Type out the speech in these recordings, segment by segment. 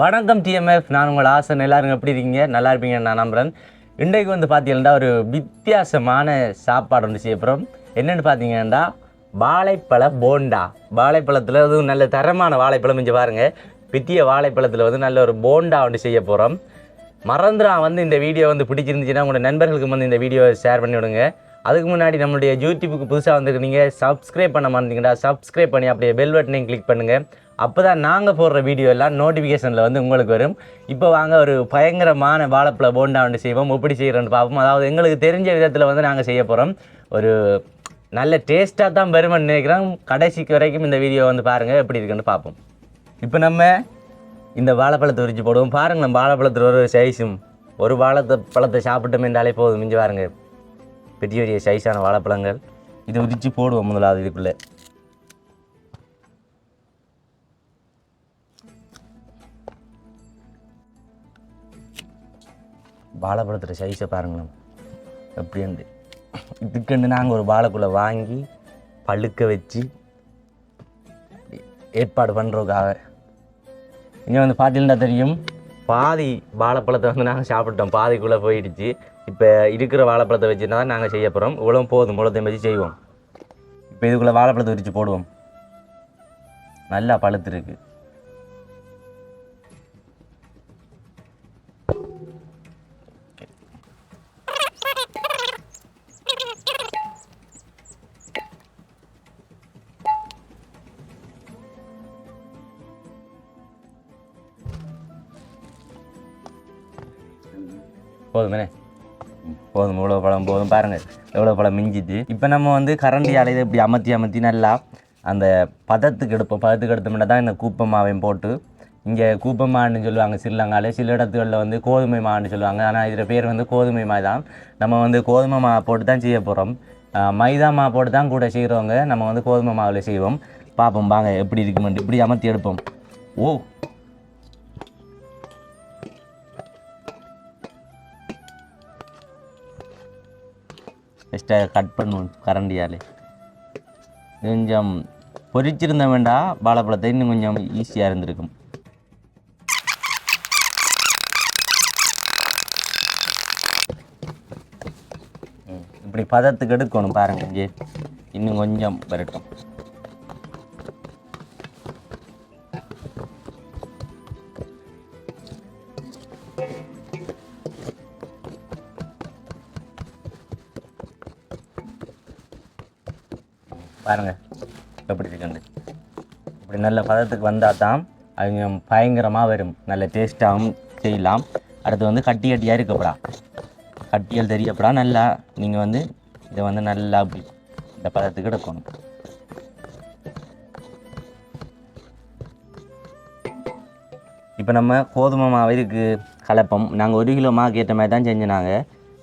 வணக்கம் டிஎம்எஃப் நான் உங்கள் ஆசன். எல்லாரும் எப்படி இருக்கீங்க? நல்லா இருப்பீங்க நான் நம்புகிறேன் இன்றைக்கு வந்து பார்த்தீங்கன்னா ஒரு வித்தியாசமான சாப்பாடு ஒன்று செய்ய என்னென்னு பார்த்தீங்கன்னா வாழைப்பழ போண்டா. வாழைப்பழத்தில் அதுவும் நல்ல தரமான வாழைப்பழம் இங்கே பாருங்கள் பித்திய வாழைப்பழத்தில் வந்து நல்ல ஒரு போண்டா ஒன்று செய்ய போகிறோம் மறந்துடா வந்து இந்த வீடியோ வந்து பிடிச்சிருந்துச்சுன்னா உங்களோட நண்பர்களுக்கு வந்து இந்த வீடியோவை ஷேர் பண்ணி விடுங்க. அதுக்கு முன்னாடி நம்மளுடைய யூடியூபுக்கு புதுசாக வந்துருக்கீங்க சப்ஸ்கிரைப் பண்ண மாட்டீங்கடா சப்ஸ்கிரைப் பண்ணி அப்படியே பெல் பட்டனையும் கிளிக் பண்ணுங்கள் அப்போ தான் நாங்கள் போடுற வீடியோ எல்லாம் நோட்டிஃபிகேஷனில் வந்து உங்களுக்கு வரும். இப்போ வாங்க ஒரு பயங்கரமான வாழைப்பழ போண்டா ஒன்று செய்வோம். எப்படி செய்கிறோன்னு பார்ப்போம். அதாவது எங்களுக்கு தெரிஞ்ச விதத்தில் வந்து நாங்கள் செய்ய போகிறோம் ஒரு நல்ல டேஸ்ட்டாக தான் வருமென்னு நினைக்கிறோம். கடைசிக்கு வரைக்கும் இந்த வீடியோ வந்து பாருங்கள் எப்படி இருக்குன்னு பார்ப்போம். இப்போ நம்ம இந்த வாழைப்பழத்தை உரிச்சு போடுவோம். பாருங்கள் நம்ம வாழைப்பழத்தில் ஒரு சைஸும் ஒரு வாழைத்த பழத்தை சாப்பிட்டோம் என்றாலே போதும். மிஞ்சி பாருங்கள் பெரிய பெரிய சைஸான வாழைப்பழங்கள். இதை உரிச்சு போடுவோம் முதலாவது இதுக்குள்ளே. வாழைப்பழத்தோட சைஸை பாருங்களேன். எப்படின்ட்டு இதுக்குன்னு நாங்கள் ஒரு வாழைக்குள்ளே வாங்கி பழுக்க வச்சு ஏற்பாடு பண்ணுறதுக்காக இங்கே வந்து பார்த்தீங்கன்னா தெரியும். பாதி வாழைப்பழத்தை வந்து நாங்கள் சாப்பிட்டோம் பாதிக்குள்ளே போயிடுச்சு. இப்போ இருக்கிற வாழைப்பழத்தை வச்சு தான் நாங்கள் செய்ய போகிறோம் இவ்வளோ போதும். இவ்வளோத்தையும் வச்சு செய்வோம். இப்போ இதுக்குள்ளே வாழைப்பழத்தை விரித்து போடுவோம். நல்லா பழுத்துருக்கு போதுமே போதும். இவ்வளோ பழம் போதும். பாருங்கள் எவ்வளோ பழம் மிஞ்சிது இப்போ நம்ம வந்து கரண்டி அலையை இப்படி அமர்த்தி அமர்த்தி நல்லா அந்த பதத்துக்கு எடுப்போம். பதத்துக்கு எடுத்தோம்னா தான் இந்த கூப்ப மாவையும் போட்டு இங்கே கூப்ப மான்னு சொல்லுவாங்க சில்லங்காலே சில இடத்துகளில் வந்து கோதுமை மான்னு சொல்லுவாங்க. ஆனால் இதில் பேர் வந்து கோதுமை மா தான். நம்ம வந்து கோதுமை மா போட்டு தான் செய்ய போகிறோம் மைதா மா போட்டு தான் கூட செய்கிறவங்க நம்ம வந்து கோதுமை மாவில் செய்வோம். பார்ப்போம் வாங்க எப்படி இருக்குமெண்டு இப்படி அமர்த்தி எடுப்போம். ஓ எக்ஸ்ட்ரா கட் பண்ணுவோம் கரண்டியாலே கொஞ்சம் பொறிச்சிருந்த வேண்டாம் வாழைப்பழத்தை இன்னும் கொஞ்சம் ஈஸியாக இருந்திருக்கும். இப்படி பதத்துக்கு எடுக்கணும் பாருங்கள் இங்கே. இன்னும் கொஞ்சம் வரட்டும். பாருங்க. எப்படி இருக்குண்டு இப்படி நல்ல பதத்துக்கு வந்தால் தான் அவங்க பயங்கரமாக வரும். நல்ல டேஸ்ட்டாகவும் செய்யலாம். அடுத்து வந்து கட்டி கட்டியாக இருக்கப்படா கட்டியல் தெரியப்படா நல்லா நீங்கள் வந்து இதை வந்து நல்லா அப்படி இந்த பதத்துக்கு எடுக்கணும். இப்போ நம்ம கோதுமை மாவு இதுக்கு கலப்பம். நாங்கள் ஒரு கிலோ மாவுக்கு ஏற்ற மாதிரி தான் செஞ்சினாங்க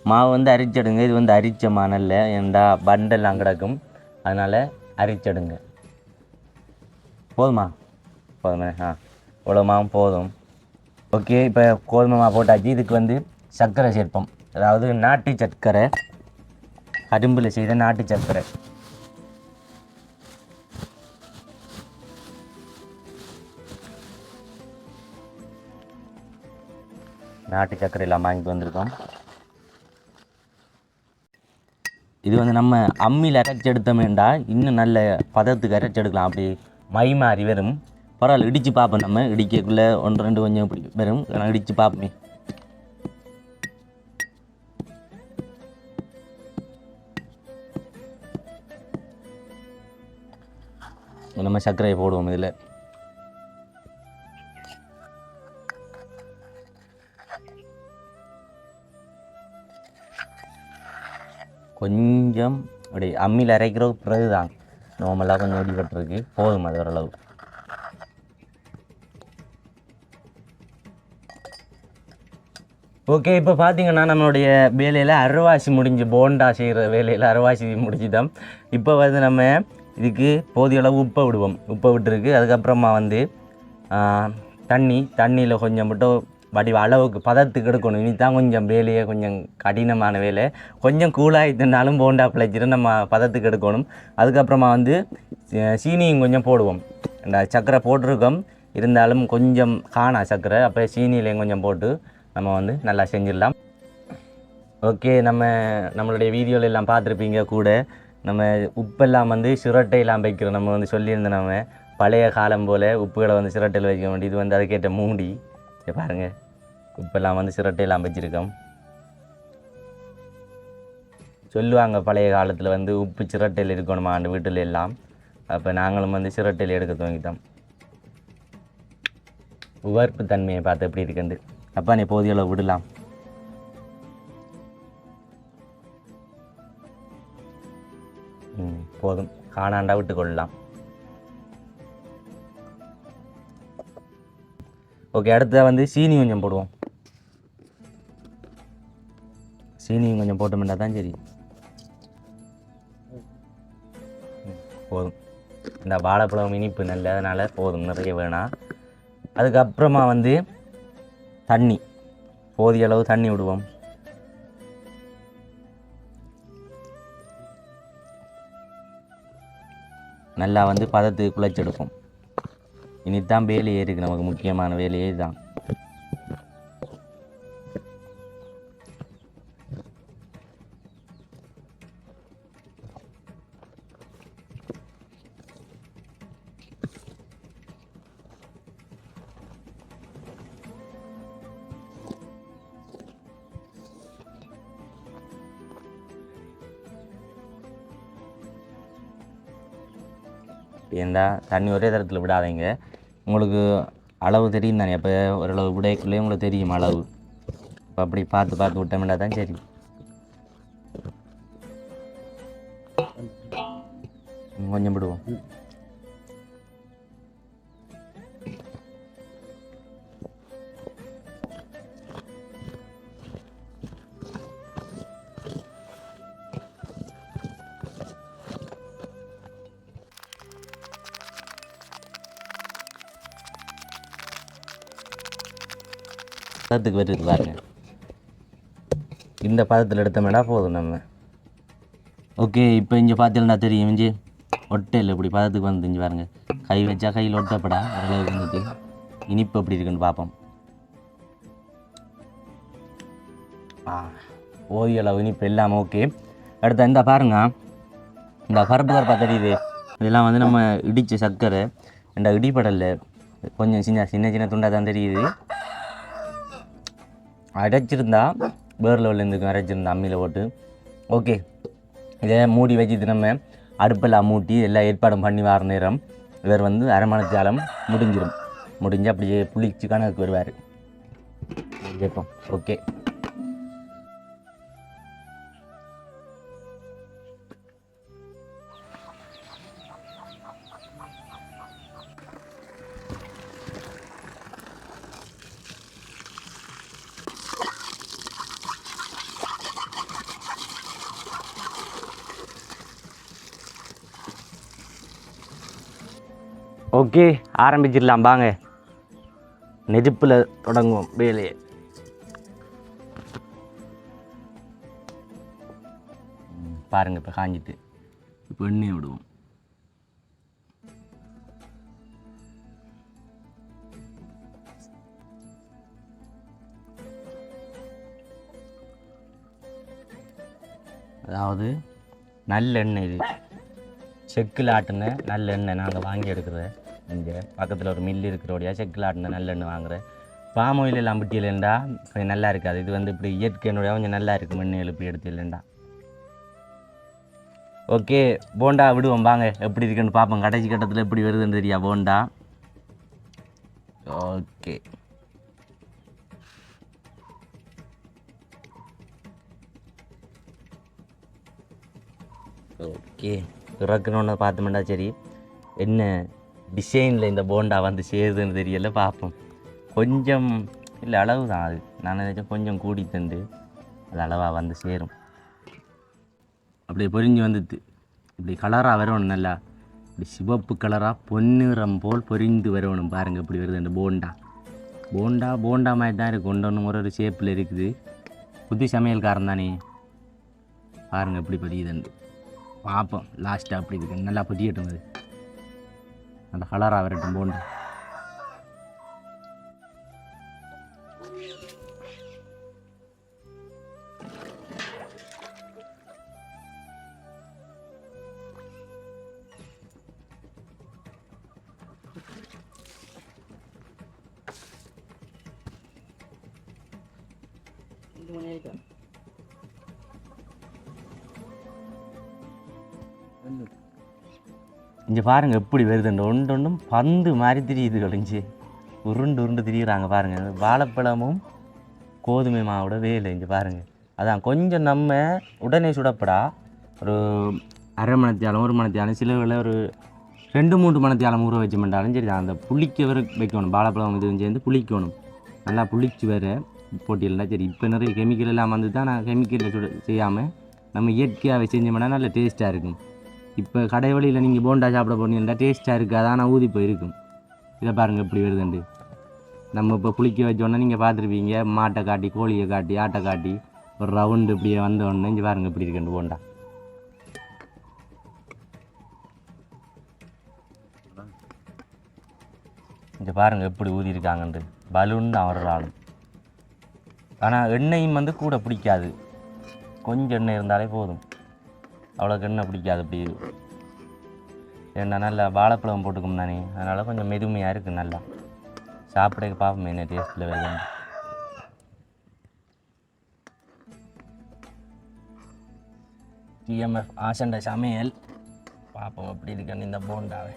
மாவு வந்து அரிச்சிடுங்க. இது வந்து அரிச்ச மானல்ல ஏண்டா பண்டெல்லாம் கிடக்கும். அதனால் அரிச்செடுங்க. போதுமா? போதுமே ஆ. இவ்வளோ போதும். ஓகே இப்போ கோதுமை மாவு போட்டாச்சு. இதுக்கு வந்து சர்க்கரை சேர்ப்போம். அதாவது நாட்டு சர்க்கரை கரும்பில் செய்த நாட்டு சர்க்கரை. நாட்டு சர்க்கரை எல்லாம் வாங்கிட்டு வந்திருக்கோம். இது வந்து நம்ம அம்மியில் அரைச்சி எடுத்தோமேண்டா இன்னும் நல்ல பதத்துக்கு அரைச்சி எடுக்கலாம் அப்படி மை மாறி வரும். பரவாயில்ல இடித்து பார்ப்போம் நம்ம. இடிக்கக்குள்ளே ஒன்று ரெண்டு கொஞ்சம் இப்படி வரும். நான் இடித்து பார்ப்போமே. நம்ம சர்க்கரையை போடுவோம் இதில். கொஞ்சம் அப்படி அம்மியில் அரைக்கிற பிறகு தான். நார்மலாக கொஞ்சம் ஓடிப்பட்டிருக்கு போதும் அது ஓரளவு. ஓகே இப்போ பார்த்தீங்கன்னா நம்மளுடைய வேலையில் அருவாசி முடிஞ்சு போண்டா செய்கிற வேலையில் அரைவாசி முடிஞ்சுதான். இப்போ வந்து நம்ம இதுக்கு போதிய அளவு உப்பை விடுவோம். உப்பை விட்டுருக்கு. அதுக்கப்புறமா வந்து தண்ணி. தண்ணியில் கொஞ்சம் மட்டும் வடி அளவுக்கு பதத்துக்கு எடுக்கணும். இனி தான் கொஞ்சம் வேலையே கொஞ்சம் கடினமான வேலை. கொஞ்சம் கூலாகிட்டுனாலும் போண்டா பிழைச்சிட்டு நம்ம பதத்துக்கு எடுக்கணும். அதுக்கப்புறமா வந்து சீனியும் கொஞ்சம் போடுவோம். இந்த சர்க்கரை போட்டிருக்கோம். இருந்தாலும் கொஞ்சம் காணா சர்க்கரை அப்போ சீனிலையும் கொஞ்சம் போட்டு நம்ம வந்து நல்லா செஞ்சிடலாம். ஓகே நம்ம நம்மளுடைய வீடியோவில் எல்லாம் பார்த்துருப்பீங்க கூட. நம்ம உப்பெல்லாம் வந்து சிரட்டையெல்லாம் வைக்கிறோம். நம்ம வந்து சொல்லியிருந்தோம் நம்ம பழைய காலம் போல் உப்புகளை வந்து சிரட்டையில் வைக்க வேண்டியது. இது வந்து அதுக்கேற்ற மூடி. இங்க பாருங்க. உப்பெல்லாம் வந்து சிரட்டையெல்லாம் வச்சுருக்கோம் சொல்லுவாங்க பழைய காலத்தில் வந்து உப்பு சிரட்டையில் இருக்கணுமா அந்த வீட்டில் எல்லாம். அப்போ நாங்களும் வந்து சிரட்டையில் எடுக்க துவங்கிட்டோம். உவர்ப்பு தன்மையை பார்த்து எப்படி இருக்குது அப்பா நீ போதிய அளவு விடலாம். போதும். காணாண்டா விட்டு கொள்ளலாம். ஓகே அடுத்த வந்து சீனி கொஞ்சம் போடுவோம். சீனியும் கொஞ்சம் போட்டோம்னா தான் சரி. போதும். இந்த வாழைப்பழம் இனிப்பு நல்ல அதனால் போதும். நிறைய வேணாம் அதுக்கப்புறமா வந்து தண்ணி. போதிய அளவு தண்ணி விடுவோம். நல்லா வந்து பதத்துக்கு குழைச்செடுப்போம் இனித்தான் வேலையே இருக்குது நமக்கு முக்கியமான வேலையே தான் ஏண்டா தண்ணி ஒரே தரத்தில் விடாதீங்க. உங்களுக்கு அளவு தெரியும் தானே? அப்போ ஓரளவு விடைக்குள்ளே உங்களுக்கு தெரியும் அளவு. அப்போ அப்படி பார்த்து பார்த்து விட்டோம்னா தான் சரி கொஞ்சம் விடுவோம். பதத்துக்கு வருது பாருங்க. இந்த பதத்தில் எடுத்தோம்னா போதும் நம்ம. ஓகே இப்போ இங்கே பார்த்தீங்கன்னா தெரியும் இஞ்சி? ஒட்டையில் இப்படி பதத்துக்கு வந்து இஞ்சி பாருங்க. கை வச்சா கையில் ஒட்டப்படா ஓரளவுக்கு வந்துட்டு இனிப்பு எப்படி இருக்குன்னு பார்ப்போம். ஆ ஓதிய அளவு இனிப்பு எல்லாம் ஓகே. அடுத்த இந்த பாருங்க. இந்த கருப்பு கருப்பாக தெரியுது. இதெல்லாம் வந்து நம்ம இடித்த சர்க்கரை இந்த இடிப்படலில் கொஞ்சம் சின்ன சின்ன சின்ன துண்டாக தான் தெரியுது. அரைச்சிருந்தா வேறு லெவலில் இருந்துக்கும் அரைச்சிருந்தா அம்மியில் போட்டு. ஓகே இதை மூடி வச்சுட்டு நம்ம அடுப்பெல்லாம் மூட்டி எல்லா ஏற்பாடும் பண்ணி வர நேரம் இவர் வந்து அரை முடிஞ்சிடும் முடிஞ்சு அப்படியே புளிச்சு கணக்கு வருவார். கேட்போம். ஓகே ஓகே ஆரம்பிச்சிடலாம் வாங்க. நெருப்பில் தொடங்குவோம் வேலையை. பாருங்க இப்போ காஞ்சிட்டு. இப்போ எண்ணெய் விடுவோம். அதாவது நல்லெண்ணெய் இது. செக்கில் ஆட்டின நல்லெண்ணெய் நாங்கள் வாங்கி எடுக்கிறத இங்கே பக்கத்தில் ஒரு மில் இருக்கிறோடையா செக்கில் ஆட்டின நல்லெண்ணெய் வாங்குறேன். பாம் ஆயில் எல்லாம் பிட்டி இல்லைண்டா கொஞ்சம் நல்லா இருக்காது. இது வந்து இப்படி இயற்கையினுடைய கொஞ்சம் நல்லா இருக்கும் மண் எழுப்பி எடுத்து இல்லைண்டா ஓகே போண்டா விடுவோம். வாங்க எப்படி இருக்குன்னு பார்ப்போம். கடைசி கட்டத்தில் எப்படி வருதுன்னு தெரியா போண்டா? ஓகே. ஓகே இறக்கணுன்னு பார்த்தோம்டா சரி. என்ன? டிசைனில் இந்த போண்டா வந்து சேருதுன்னு தெரியல பார்ப்போம். கொஞ்சம் இல்லை அளவு தான் அது. நான் நினச்சேன் கொஞ்சம் கூடி தந்து அது அளவாக வந்து சேரும். அப்படியே பொரிஞ்சு வந்துட்டு இப்படி கலராக வரணும் நல்லா. இப்படி சிவப்பு கலராக பொன்னிறம் போல் பொரிந்து வரணும் பாருங்கள் இப்படி வருது அந்த போண்டா போண்டா போண்டா மாதிரி தான் இருக்குது ஒன்று ஒன்று ஒரு ஒரு ஷேப்பில் இருக்குது. புது சமையல்காரன் தானே. பாருங்கள் எப்படி பதியுதுண்டு பார்ப்போம் லாஸ்ட்டாக அப்படி இருக்குது நல்லா பதியட்டும் அது. அந்த கலராக வரட்டும் போண்டு இங்கே பாருங்க எப்படி வருதுண்டு ஒன்று ஒன்றும் பந்து மாதிரி திரியுது கழிஞ்சு உருண்டு உருண்டு திரியிறாங்க பாருங்கள் வாழைப்பழமும் கோதுமை மாவோட வேலை இங்கே பாருங்கள் அதான் கொஞ்சம் நம்ம உடனே சுடப்படா. ஒரு அரை மணத்தியாலம் ஒரு மணத்தியாலம் சில ஒரு ரெண்டு மூன்று மணத்தியாலம் ஊற வச்சோம்னாலும் சரி அந்த புளிக்க வர வைக்கணும். வாழைப்பழம் இதுவும் சேர்ந்து புளிக்கணும். நல்லா புளிச்சு வர போட்டியில்னா சரி. இப்போ நிறைய கெமிக்கல் எல்லாம் வந்து தான் நான் கெமிக்கலில் சுட செய்யாமல் நம்ம இயற்கையாகவே செஞ்சோம்னா நல்ல டேஸ்ட்டாக இருக்கும். இப்போ கடை வழியில் நீங்கள் போண்டா சாப்பிட போனீங்கன்னா டேஸ்ட்டாக இருக்குது ஆனால் ஊதி போயிருக்கும். இதை பாருங்கள் இப்படி வருதுண்டு நம்ம இப்போ குளிக்க வச்சோன்னே நீங்கள் பார்த்துருப்பீங்க மாட்டை காட்டி கோழியை காட்டி ஆட்டை காட்டி ஒரு ரவுண்டு இப்படியே வந்தோடனே இங்கே பாருங்கள் இப்படி இருக்குண்டு போண்டா. இங்கே பாருங்கள் எப்படி ஊதி இருக்காங்கன்று பலூன் தான் ஒரு ஆளும் ஆனால் எண்ணெயும் வந்து கூட பிடிக்காது. கொஞ்சம் எண்ணெய் இருந்தாலே போதும். அவ்வளோக்கு எண்ணெய் பிடிக்காது அப்படி. ஏன்னா நல்லா வாழைப்பழம் போட்டுக்கும் தானே. அதனால் கொஞ்சம் மெதுமையாக இருக்குது நல்லா. சாப்பிட பார்ப்போம் என்ன. டேஸ்ட்டில் வேறு டிஎம்எஃப் ஆசண்ட சமையல். பார்ப்போம் எப்படி இருக்குன்னு இந்த போண்டாவை.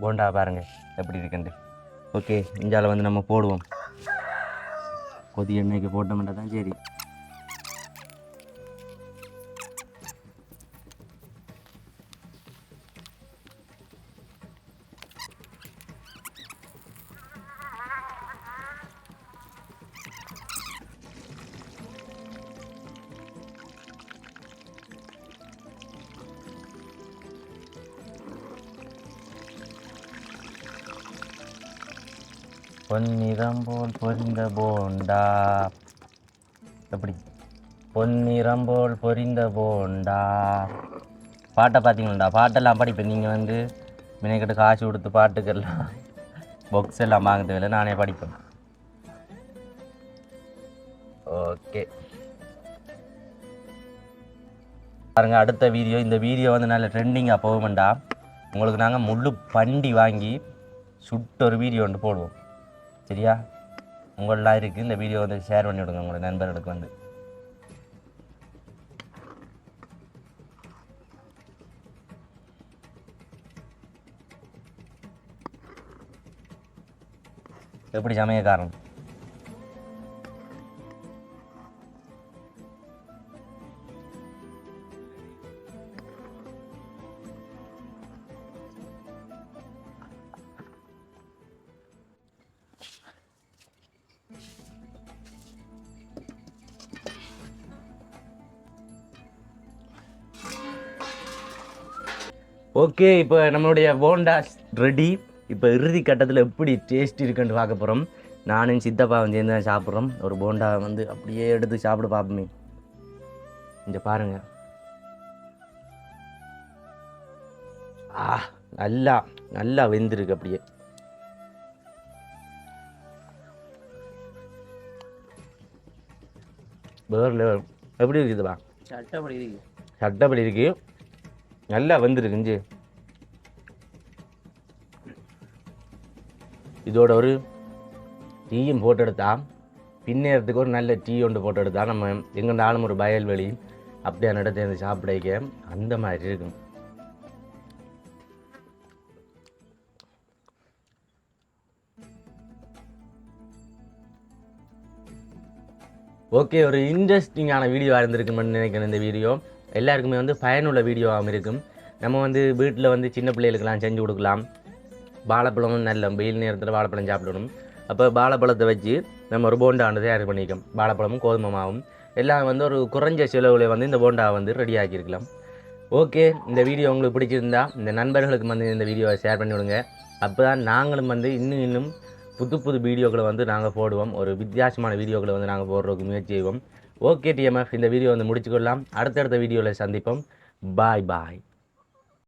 போண்டா பாருங்க எப்படி இருக்குன்ட்டு. ஓகே இஞ்சால வந்து நம்ம போடுவோம். கொதி எண்ணெய்க்கு போட்டோம்னா தான் சரி. பொன்னிறம் போல் பொரிந்த போண்டா. எப்படி? பொன்னிறம் போல் பொரிந்த போண்டா. பாட்டை பார்த்தீங்களா பாட்டெல்லாம் படிப்பேன். நீங்கள் வந்து மினைக்கிட்ட காசு கொடுத்து பாட்டுக்கெல்லாம் புக்ஸ் எல்லாம் வாங்க தேவையில்லை நானே படிப்பேன். ஓகே. பாருங்கள் அடுத்த வீடியோ. இந்த வீடியோ வந்து நல்ல ட்ரெண்டிங்காக போகுமெண்டா. உங்களுக்கு நாங்கள் முள்ளு பண்டி வாங்கி சுட்டு ஒரு வீடியோ ஒன்று போடுவோம். சரியா? உங்களெலாம் இருக்குது இந்த வீடியோ வந்து ஷேர் பண்ணி விடுங்க உங்களோட நண்பர்களுக்கு வந்து. எப்படி சமயக்காரன்? ஓகே இப்போ நம்மளுடைய போண்டா ரெடி இப்போ இறுதி கட்டத்தில் எப்படி டேஸ்ட் இருக்குன்னு பார்க்க போகிறோம் நானும் சித்தப்பாவும் சேர்ந்து தான் சாப்பிட்றோம். ஒரு போண்டா வந்து அப்படியே எடுத்து சாப்பிட பார்ப்போமே. இங்கே பாருங்க. ஆ நல்லா நல்லா வெந்திருக்கு அப்படியே. வேறு. எப்படி இருக்குதுப்பா சட்டப்படி இருக்கு. சட்டப்படி இருக்கு. நல்லா வந்துருக்கு இஞ்சி இதோட ஒரு டீயும் போட்டு எடுத்தால் பின்னேறதுக்கு ஒரு நல்ல டீ ஒன்று போட்டு எடுத்தால் நம்ம எங்கேனாலும் ஒரு வயல்வெளி அப்படியே இடத்துல இருந்து சாப்பிடைக்க அந்த மாதிரி இருக்கும். ஓகே ஒரு இன்ட்ரெஸ்டிங்கான வீடியோவாக இருந்திருக்குமென்னு நினைக்கிறேன் இந்த வீடியோ எல்லாருக்குமே வந்து பயனுள்ள வீடியோவாகவும் இருக்கும். நம்ம வந்து வீட்டில் வந்து சின்ன பிள்ளைகளுக்கெல்லாம் செஞ்சு கொடுக்கலாம். வாழைப்பழமும் நல்ல வெயில் நேரத்தில் வாழைப்பழம் சாப்பிடணும். அப்போ வாழைப்பழத்தை வச்சு நம்ம ஒரு போண்டாண்டு தயார் பண்ணிக்கோம் வாழைப்பழமும் கோதுமை மாவும். எல்லாம் வந்து ஒரு குறைஞ்ச செலவில் வந்து இந்த போண்டாவை வந்து ரெடி ஆக்கியிருக்கலாம். ஓகே இந்த வீடியோ உங்களுக்கு பிடிச்சிருந்தா இந்த நண்பர்களுக்கு வந்து இந்த வீடியோவை ஷேர் பண்ணி விடுங்க அப்போ தான் நாங்களும் வந்து இன்னும் இன்னும் புது புது வீடியோக்களை வந்து நாங்கள் போடுவோம். ஒரு வித்தியாசமான வீடியோக்களை வந்து நாங்கள் போடுறதுக்கு முயற்சி செய்வோம். ஓகே டிஎம்எஃப் இந்த வீடியோ வந்து முடிச்சுக்கொள்ளலாம். அடுத்தடுத்த வீடியோவில் சந்திப்போம். பாய் பாய்